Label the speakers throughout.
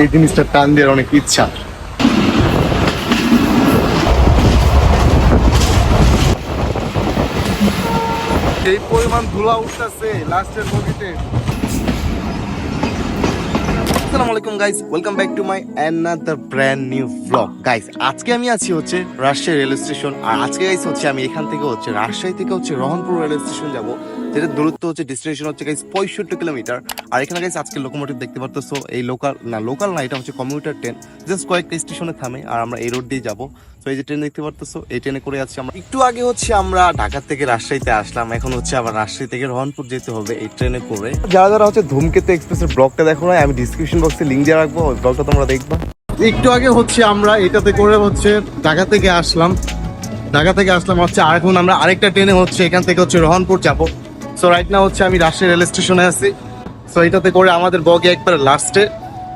Speaker 1: এই জিনিসটা টান দেওয়ার অনেক ইচ্ছা। এই পরিমাণ ধুলা উঠতেছে লাস্টের বগিতে। আসসালামু আলাইকুম guys welcome to brand new guys আজকে আমি আছি হচ্ছে রাজশাহী রেল স্টেশন আর আজকে গাইস হচ্ছে আমি এখান থেকে হচ্ছে রাজশাহী থেকে হচ্ছে রহনপুর রেল স্টেশন যাব। যেটা দূরত্ব হচ্ছে ডেস্টিনেশন হচ্ছে গাইস পঁয়ষট্টি কিলোমিটার আর এখানে গাইস আজকে লোকোমোটিভ দেখতে পারতেছো, এই লোকাল না লোকাল না, এটা হচ্ছে কমিউটার ট্রেন জাস্ট কয়েকটা স্টেশনে থামে আর আমরা এই রোড দিয়ে যাব। তো এই যে ট্রেন দেখতে পারতেছো, এই ট্রেনে করে যাচ্ছি আমরা। একটু আগে হচ্ছে আমরা ঢাকা থেকে রাজশাহীতে আসলাম, এখন হচ্ছে আবার রাজশাহী থেকে রহনপুর যেতে হবে এই ট্রেনে করে। যারা যারা হচ্ছে ধূমকেতু এক্সপ্রেসের ব্লগটা দেখো না, আমি ডিসক্রিপশন বক্সে লিঙ্ক দিয়ে রাখব, ওই ব্লগটা তোমরা দেখবা। একটু আগে হচ্ছে আমরা এটাতে করে হচ্ছে ঢাকা থেকে আসলাম। ঢাকা থেকে আসলাম হচ্ছে আর এখন আমরা আরেকটা ট্রেনে হচ্ছে এখান থেকে হচ্ছে রহনপুর যাব। সো রাইট না হচ্ছে আমি রাজশাহী রেল স্টেশনে আছি। সো এটাতে করে আমাদের বগে একবার লাস্টে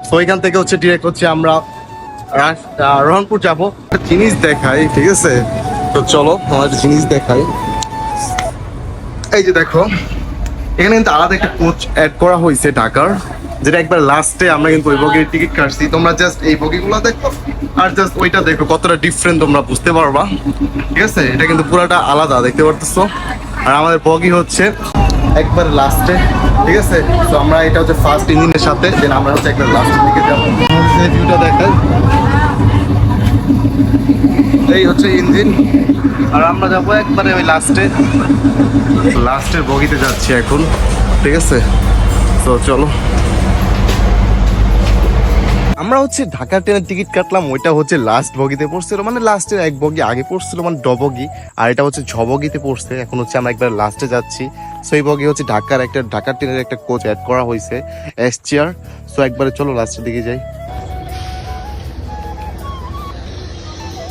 Speaker 1: সো এখান থেকে হচ্ছে ডিরেক্ট হচ্ছে আমরা রহনপুর যাব। জিনিস দেখাই, ঠিক আছে? তো চলো আমার জিনিস দেখাই। এই যে দেখো, এখানে কিন্তু আলাদা একটা কোচ অ্যাড করা হয়েছে ঢাকার, যেটা একবার লাস্টে আমরা কিন্তু ওই বগির টিকিট কাটছি। তোমরা জাস্ট এই বগিগুলো দেখো, আর জাস্ট ওইটা দেখো, কতটা ডিফারেন্ট তোমরা বুঝতে পারবা। ঠিক আছে? এটা কিন্তু পুরাটা আলাদা, দেখতে পারতেছো? আর আমাদের বগি হচ্ছে একবার লাস্টে ঠিক আছে? তো আমরা এটা হচ্ছে ফার্স্ট ইঞ্জিনের সাথে দেন আমরা হচ্ছে একবার লাস্টের দিকে যাব। ভিউটা দেখাই। এই হচ্ছে ইঞ্জিন আর আমরা যাব একবারে ওই লাস্টে লাস্টের বগিতে যাচ্ছি এখন ঠিক আছে? তো চলো। আমরা হচ্ছে ঢাকা ট্রেনের টিকিট কাটলাম, ওইটা হচ্ছে লাস্ট বগিতে পড়ছিল মানে লাস্টের এক বগি আগে পড়ছিল মানে ডবগি আর এটা হচ্ছে ঝবগিতে পড়ছে, এখন হচ্ছে আমরা একবার লাস্টে যাচ্ছি। সো এই বগি হচ্ছে ঢাকার একটা ঢাকা ট্রেনের একটা কোচ অ্যাড করা হয়েছে এস চেয়ার সো একবারে চলো লাস্টের দিকে যাই।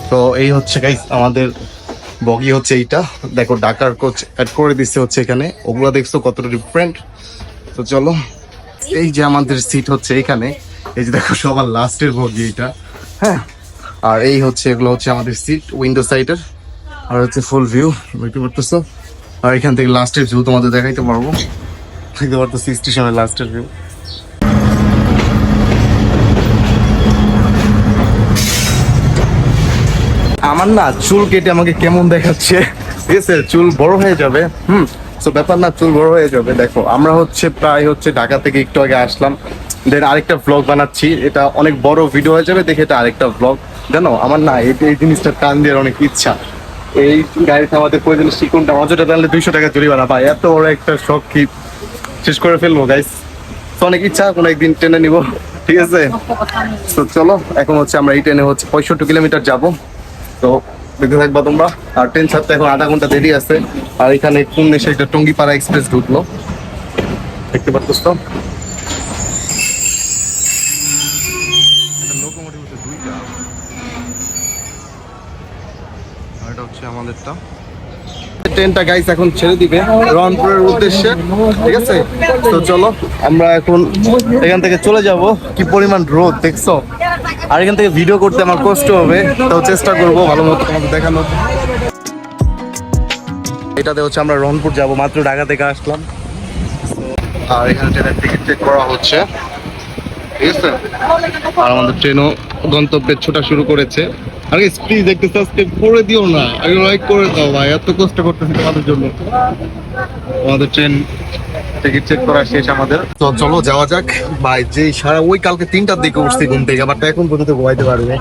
Speaker 1: তো এই হচ্ছে গাইস আমাদের বগি হচ্ছে এইটা। দেখো, ঢাকার কোচ অ্যাড করে দিচ্ছে হচ্ছে এখানে। ওগুলো দেখছ কতটা ডিফারেন্ট তো চলো, এই যে আমাদের সিট হচ্ছে এখানে। এই যে দেখো, সবার লাস্টের বগি এটা হ্যাঁ। আর এই হচ্ছে, এগুলো হচ্ছে আমাদের সিট উইন্ডো সাইডের আর হচ্ছে ফুল ভিউ দেখতে পারতেছো? আর এখান থেকে লাস্টের ভিউ তোমাদের দেখাইতে পারব। দেখতে পারতেছি স্টেশনের লাস্টের ভিউ আমার না চুল কেটে আমাকে কেমন দেখাচ্ছে? ঠিক আছে, চুল বড় হয়ে যাবে। হুম তো ব্যাপার না চুল বড় হয়ে যাবে দেখো। আমরা হচ্ছে প্রায় হচ্ছে ঢাকা থেকে একটু আগে আসলাম। দেন আরেকটা ব্লগ বানাচ্ছি। এটা অনেক বড় ভিডিও হয়ে যাবে দেখে এটা আরেকটা ব্লগ জানো আমার না এই এই জিনিসটা টান দেওয়ার অনেক ইচ্ছা। এই গাড়িতে আমাদের প্রয়োজন শিকুনটা অযথা টানলে দুইশো টাকা জরিমানা ভাই এত বড় একটা শখ কি শেষ করে ফেলব গাইস তো অনেক ইচ্ছা কোনো একদিন ট্রেনে নিব ঠিক আছে? তো চলো এখন হচ্ছে আমরা এই ট্রেনে হচ্ছে পঁয়ষট্টি কিলোমিটার যাব। তো দেখতে থাকবা তোমরা। আর ট্রেন ছাড়তে এখন আধা ঘণ্টা দেরি আছে। আর এখানে কোন এসে একটা টঙ্গিপাড়া এক্সপ্রেস ঢুকলো? দেখতে পাচ্ছ তো? ট্রেনটা গাইস এখন ছেড়ে দিবে রংপুরের উদ্দেশ্যে, ঠিক আছে? তো চলো, আমরা এখন এখান থেকে চলে যাব। কি পরিমাণ রোদ, দেখছ? আর এখান থেকে ভিডিও করতে আমার কষ্ট হবে তো চেষ্টা করব ভালো মতো তোমাদের দেখানো এটাতে হচ্ছে আমরা রংপুর যাব, মাত্র ঢাকা থেকে আসলাম। আর এখানে ট্রেনের টিকিট চেক করা হচ্ছে। ঠিক আছে? আর আমাদের ট্রেনও গন্তব্যে ছোটা শুরু করেছে। আরে প্লিজ একটু সাবস্ক্রাইব করে দিও না। আগে লাইক করে দাও ভাই, এত কষ্ট করতেছি তোমাদের জন্য। আমাদের ট্রেন টিকিট চেক করা শেষ আমাদের। তো চলো যাওয়া যাক। ভাই যে সারা ওই কালকে তিনটার দিকে উঠছি ঘুম থেকে আবার এখন পর্যন্ত ঘুমাইতে পারবে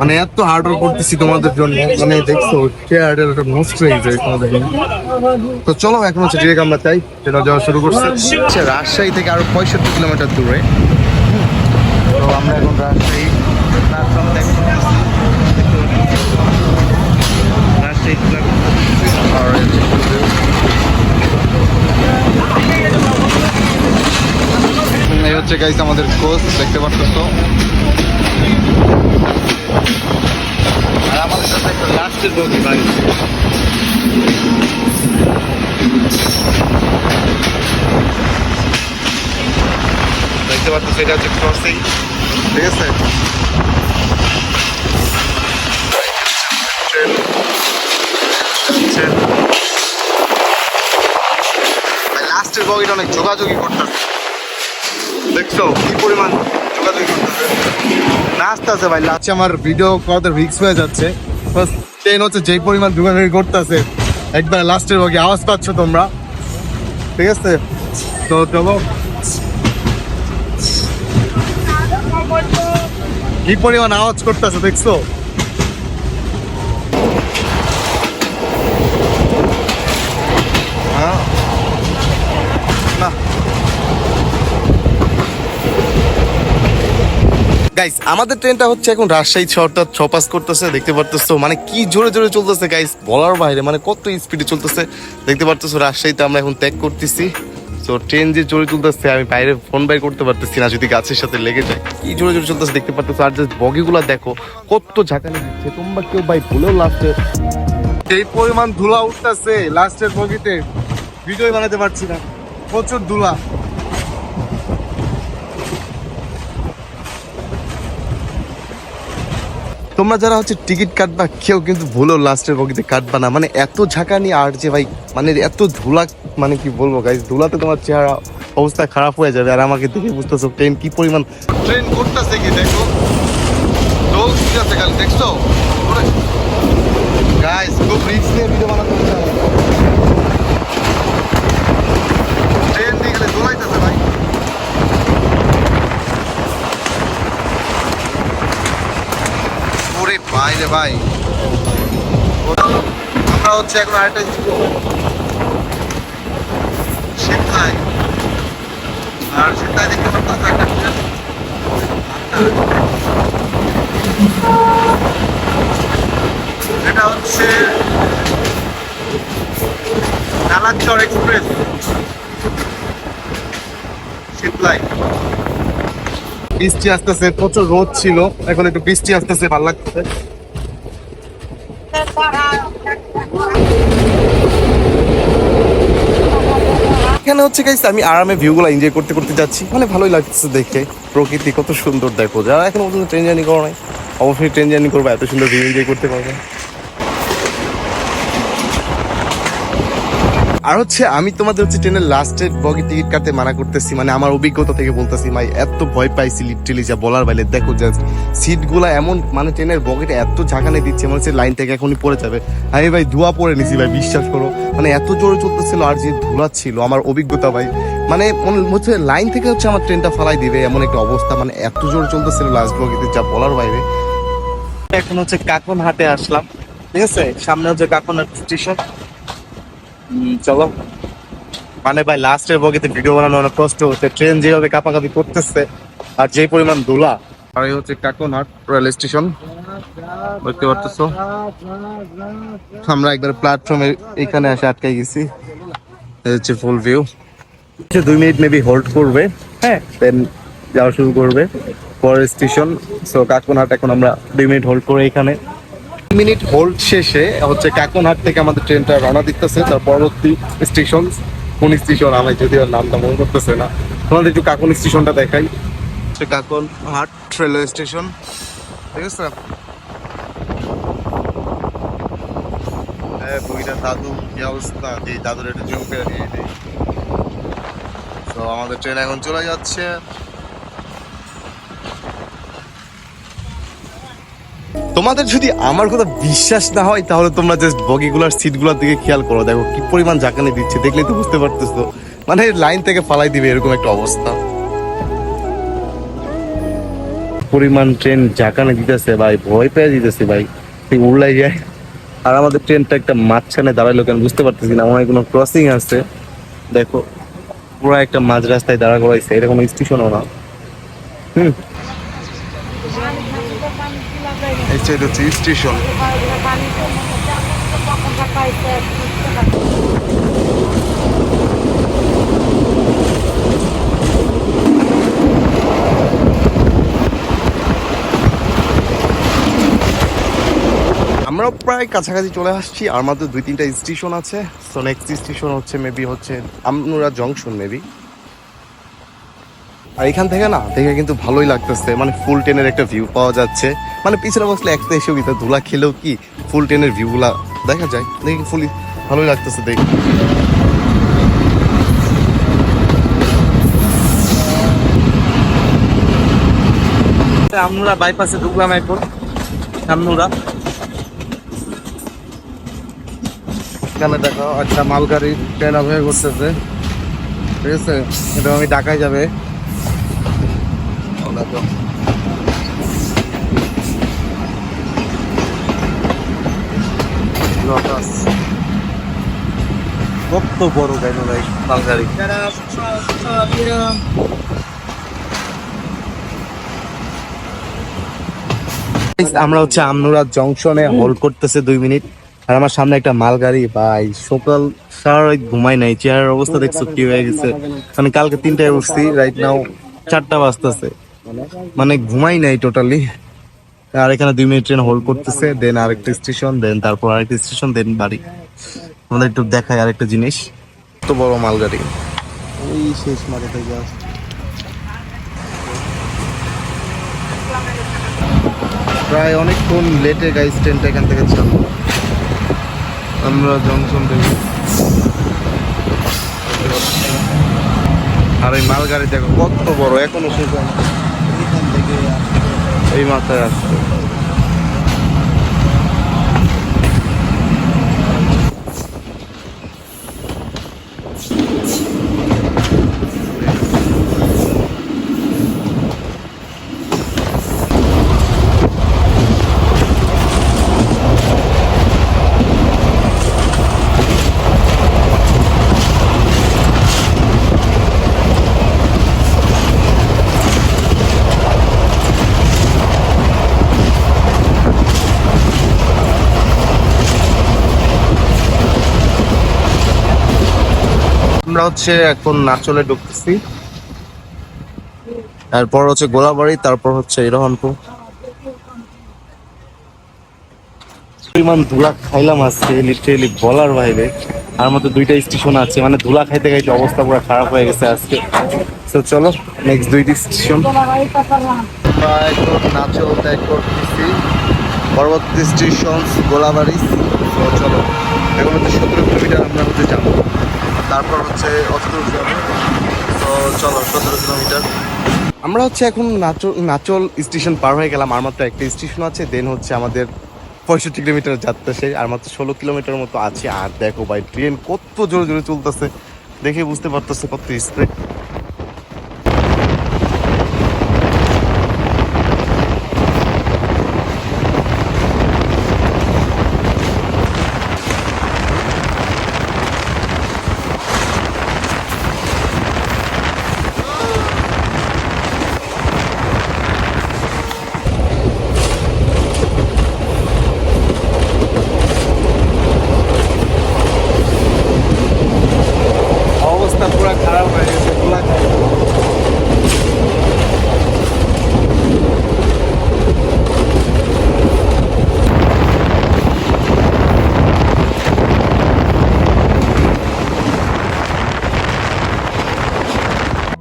Speaker 1: মানে এত হার্ড ওয়ার্ক করতেছি তোমাদের জন্য। মানে দেখছ চেয়ারের একটা হয়ে তোমাদের জন্য। তো চলো এখন হচ্ছে ডিরেক্ট আমরা চাই সেটা যাওয়া শুরু করছে। আচ্ছা, রাজশাহী থেকে আরও পঁয়ষট্টি কিলোমিটার দূরে। তো আমরা এখন রাজশাহী। রাজশাহী প্ল্যাটফর্ম আর এই যে view। এই হচ্ছে গাইস আমাদের কোচ দেখতে পাচ্ছ আর আমাদের সাথে একটা লাস্টের বগি ভাই। দেখতে পাচ্ছ সেটা হচ্ছে ক্রসিং ঠিক আছে। লাস্টের বগিটা অনেক যোগাযোগই করতেছে। দেখছ? কি পরিমাণ যোগাযোগ করতেছে? নাচতে আছে ভাই লাচে আমার ভিডিও করাতে রিক্স হয়ে যাচ্ছে। ট্রেন হচ্ছে যেই পরিমাণ যোগাযোগ করতেছে, একবার লাস্টের বগে আওয়াজ পাচ্ছ তোমরা। ঠিক আছে? তো চলো। কি পরিমাণ আওয়াজ করতেছে, দেখছ? গাইস আমাদের ট্রেনটা হচ্ছে এখন রাজশাহী শহরটা ছপাস করতেছে, দেখতে পারতেছো? মানে কি জোরে জোরে চলতেছে গাইস বলার বাইরে মানে কত স্পিডে চলতেছে? দেখতে পারতেছো, রাজশাহীতে আমরা এখন ত্যাগ করতেছি। তো ট্রেন যে জোরে চলতেছে, আমি বাইরে ফোন বাই করতে পারতেছি না, যদি গাছের সাথে লেগে যায়। কি জোরে জোরে চলতেছে, দেখতে পারতেছো? আর যে বগিগুলা দেখো, কত ঝাঁকানি দিচ্ছে। তোমরা কেউ ভাই ভুলেও লাস্টে এই পরিমাণ ধুলা উঠতেছে লাস্টের বগিতে। ভিডিও বানাতে পারছি না। প্রচুর ধুলা। তোমরা যারা হচ্ছে টিকিট কাটবা, কেউ কিন্তু ভুলো লাস্টের বগিতে কাটবা না। মানে এত ঝাঁকানি আর যে ভাই মানে এত ধুলা মানে কি বলব গাইজ ধুলাতে তোমার চেহারা অবস্থা খারাপ হয়ে যাবে। আর আমাকে দেখে বুঝতেছো ট্রেন কি পরিমাণ ট্রেন করতেছে কি দেখো? দেখছ? গাইজ খুব রিস্ক নিয়ে ভিডিও বানাতে হচ্ছে আমার। ট্রেন দিয়ে গেলে দোলাইতেছে ভাই ওরে রে ভাই। আমরা হচ্ছে এখন আরেকটা সিদ্ধায় আর দেখতে পাচ্ছি এটা হচ্ছে নালাচর এক্সপ্রেস। শীতলাই বৃষ্টি আসতেছে, প্রচুর রোদ ছিল। এখন একটু বৃষ্টি আসতেছে, ভালো লাগতেছে। এখানে হচ্ছে গাইস আমি আরামে ভিউগুলো এনজয় করতে করতে যাচ্ছি। মানে ভালোই লাগছে দেখে। প্রকৃতি কত সুন্দর, দেখো। যারা এখন পর্যন্ত ট্রেন জার্নি করো নাই, অবশ্যই ট্রেন জার্নি করব, এত সুন্দর ভিউ এনজয় করতে পারবে। আর হচ্ছে আমি তোমাদের হচ্ছে ট্রেনের লাস্টের বগি টিকিট কাটতে মানা করতেছি মানে আমার অভিজ্ঞতা থেকে বলতেছি, ভাই, এত ভয় পাইছি লিটারেলি যা বলার বাইরে, দেখো জাস্ট সিটগুলা এমন মানে ট্রেনের বগিটা এত ঝাঁকানে দিচ্ছে, মনে হচ্ছে লাইন থেকে এখনই পড়ে যাবে। আমি ভাই, ধোয়া পড়ে নিছি ভাই, বিশ্বাস করো। মানে এত জোরে চলতেছিল আর যে ধুলা ছিল, আমার অভিজ্ঞতা ভাই। মানে হচ্ছে লাইন থেকে হচ্ছে আমার ট্রেনটা ফালাই দিবে, এমন একটা অবস্থা মানে এত জোরে চলতেছিল লাস্ট বগিতে, যা বলার বাইরে। এখন হচ্ছে কাকন হাটে আসলাম, ঠিক আছে? সামনে হচ্ছে কাকন স্টেশন চলো। মানে ভাই লাস্টের বগিতে ভিডিও বানানো অনেক কষ্ট হচ্ছে। ট্রেন যেভাবে কাপাকাপি করতেছে আর যে পরিমাণ ধুলা। আর এই হচ্ছে কাকনহাট রেল স্টেশন দেখতে পারতেছো? আমরা একবার প্ল্যাটফর্মে এখানে এসে আটকে গেছি। হচ্ছে ফুল ভিউ দুই মিনিট মেবি হোল্ড করবে হ্যাঁ। দেন যাওয়া শুরু করবে। পরের স্টেশন সো কাকনহাট এখন আমরা দুই মিনিট হোল্ড করে এখানে। মিনিট হোল্ড শেষে হচ্ছে কাকনহাট থেকে আমাদের ট্রেনটা রওনা দিতেছে। তার পরবর্তী স্টেশন, কোন স্টেশন আমি যদিও নামটা মনে করতেছে না। তোমাদের একটু কাকন স্টেশনটা দেখাই। Kakonhat railway station. ঠিক আছে? হ্যাঁ দুইটা দাদু কি অবস্থা? যে দাদুর একটা জম করে দিয়ে তো আমাদের ট্রেন এখন চলে যাচ্ছে। তোমাদের যদি আমার কথা বিশ্বাস না হয়, তাহলে তোমরা জাস্ট বগিগুলার সিটগুলোর দিকে খেয়াল করো। দেখো, কি পরিমাণ জাকানি দিচ্ছে, দেখলেই তো বুঝতে পারতেছো। মানে লাইন থেকে ফালাই দিবে এরকম একটা অবস্থা। পরিমাণ ট্রেন জাকানে দিতেছে ভাই, ভয় পেয়ে দিতেছে ভাই। ঠিক উড়লাই যায়। আর আমাদের ট্রেনটা একটা মাঝখানে দাঁড়াল কেন বুঝতে পারতেছি না আমার কোনো ক্রসিং আছে। দেখো, পুরো একটা মাঝ রাস্তায় দাঁড়া করাইছে, এরকম স্টেশনও না। হুম। স্টেশন আমরা প্রায় কাছাকাছি চলে আসছি, আর মাত্র দুই তিনটা স্টেশন আছে। সো নেক্সট স্টেশন হচ্ছে মেবি হচ্ছে আমনুরা জংশন মেবি আর এখান থেকে না দেখে কিন্তু ভালোই লাগতেছে। মানে ফুল টেনের একটা ভিউ পাওয়া যাচ্ছে। মানে পিছনে বসলে একটা এসেও কিন্তু ধুলা খেলেও কি ফুল টেনের ভিউগুলা দেখা যায়। দেখি ফুলই ভালোই লাগতেছে দেখি। আমরা বাইপাসে ঢুকলাম এখন আমনুরা
Speaker 2: এখানে দেখো একটা মালগাড়ি ট্রেন অপেক্ষা করতেছে ঠিক আছে? এটা আমি ঢাকায় যাবে।
Speaker 1: কত বড় কেন ভাই মালগাড়ি আমরা হচ্ছে আমনুরা জংশনে হোল্ড করতেছে দুই মিনিট। আর আমার সামনে একটা মালগাড়ি ভাই সকাল সারা রাত ঘুমাই নাই চেয়ারের অবস্থা দেখছ কি হয়ে গেছে? মানে কালকে তিনটায় উঠছি রাইট নাও চারটা বাজতেছে। মানে ঘুমাই নাই টোটালি আর এখানে দুই মিনিট ট্রেন হোল্ড করতেছে দেন আরেকটা স্টেশন দেন তারপর আরেকটা স্টেশন দেন বাড়ি। আমাদের একটু দেখায় আরেকটা জিনিস। কত বড় মালগাড়ি।
Speaker 2: ওই শেষ মাঠে থেকে আসছে
Speaker 1: প্রায় অনেকক্ষণ লেটে গাইস ট্রেনটা এখান থেকে চালু আমরা জংশন থেকে আর এই মালগাড়ি দেখো কত বড় এখনও শেষ হয় না।
Speaker 2: এখান থেকে
Speaker 1: এই মাথায় আসছে আমরা হচ্ছে এখন নাচলে ঢুকতেছি। তারপর হচ্ছে গোলাবাড়ি, তারপর হচ্ছে রহনপুর পরিমাণ ধুলা খাইলাম আজকে লিটারেলি বলার বাইরে। আর মতো দুইটা স্টেশন আছে মানে ধুলা খাইতে খাইতে অবস্থা পুরো খারাপ হয়ে গেছে আজকে। তো চলো নেক্সট দুইটি স্টেশন নাচল ত্যাগ করতেছি। পরবর্তী স্টেশন গোলাবাড়ি। তো চলো হচ্ছে সতেরো কিলোমিটার আমরা হচ্ছে যাব। তারপর হচ্ছে অতদূর যাবে। তো চলো, সতেরো কিলোমিটার। আমরা হচ্ছে এখন নাচল নাচল স্টেশন পার হয়ে গেলাম। আর মাত্র একটা স্টেশন আছে দেন হচ্ছে আমাদের পঁয়ষট্টি কিলোমিটার যাত্রা সেই আর মাত্র ষোলো কিলোমিটার মতো আছে। আর দেখো ভাই ট্রেন কত জোরে জোরে চলতেছে। দেখে বুঝতে পারতেছে কত স্পিড অবস্থা পুরো খারাপ হয়ে গেছে গোলা খাই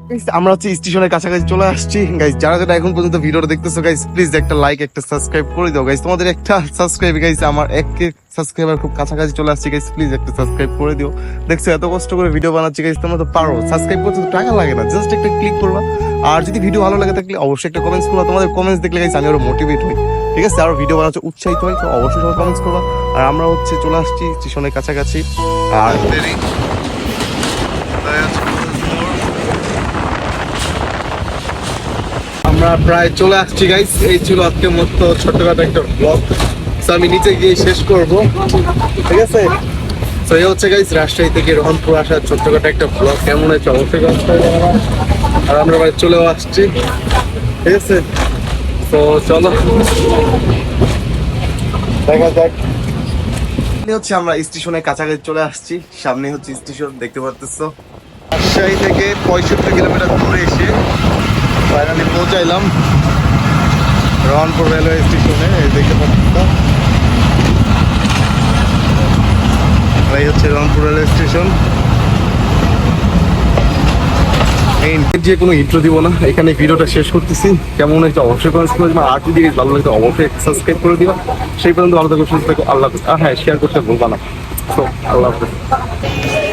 Speaker 1: Guys, আমরা হচ্ছে স্টেশনের কাছাকাছি চলে আসছি। গাইজ যারা যারা এখন পর্যন্ত ভিডিওটা দেখতেছো গাইজ প্লিজ একটা লাইক একটা সাবস্ক্রাইব করে দাও। গাইজ তোমাদের একটা সাবস্ক্রাইব গাইজ আমার এক কে সাবস্ক্রাইবার খুব কাছাকাছি চলে আসছে। গাইজ প্লিজ একটা সাবস্ক্রাইব করে দিও। দেখছ, এত কষ্ট করে ভিডিও বানাচ্ছি গাইজ তোমরা তো পারো। সাবস্ক্রাইব করতে তো টাকা লাগে না জাস্ট একটা ক্লিক করবা। আর যদি ভিডিও ভালো লাগে থাকলে অবশ্যই একটা কমেন্টস করবা। তোমাদের কমেন্টস দেখলে গাইজ আমি আরও মোটিভেট হই। ঠিক আছে, আরও ভিডিও বানাতে উৎসাহিত হয় তো অবশ্যই সবাই কমেন্টস করবা। আর আমরা হচ্ছে চলে আসছি স্টেশনের কাছাকাছি। আর দেরি আমরা প্রায় চলে আসছি গাইস এই ছিল আজকের মতো ছোটখাটো একটা ব্লগ তো আমি নিচে গিয়ে শেষ করব। ঠিক আছে? তো এই হচ্ছে গাইস রাজশাহী থেকে রহনপুর আসার ছোটখাটো একটা ব্লগ কেমন হয়েছে? অবশ্যই। আর আমরা বাড়ি চলেও আসছি। ঠিক আছে? তো চলো। দেখা যাক। হচ্ছে আমরা স্টেশনের কাছাকাছি চলে আসছি। সামনে হচ্ছে স্টেশন, দেখতে পারতেছো। রাজশাহী থেকে পঁয়ষট্টি কিলোমিটার দূরে এসে ফাইনালি পৌঁছাইলাম রহনপুর রেলওয়ে স্টেশনে, এই দেখতে পাচ্ছ এই হচ্ছে রহনপুর রেলওয়ে স্টেশন। এই যে কোনো ইন্ট্রো দিব না। এখানে ভিডিওটা শেষ করতেছি। কেমন হয়েছে অবশ্যই কমেন্টস করে আর যদি ভালো লাগে, অবশ্যই সাবস্ক্রাইব করে দিবা। সেই পর্যন্ত ভালো থাকো, সুস্থ থাকো। আল্লাহ হ্যাঁ শেয়ার করতে ভুলবা না। তো আল্লাহ হাফেজ।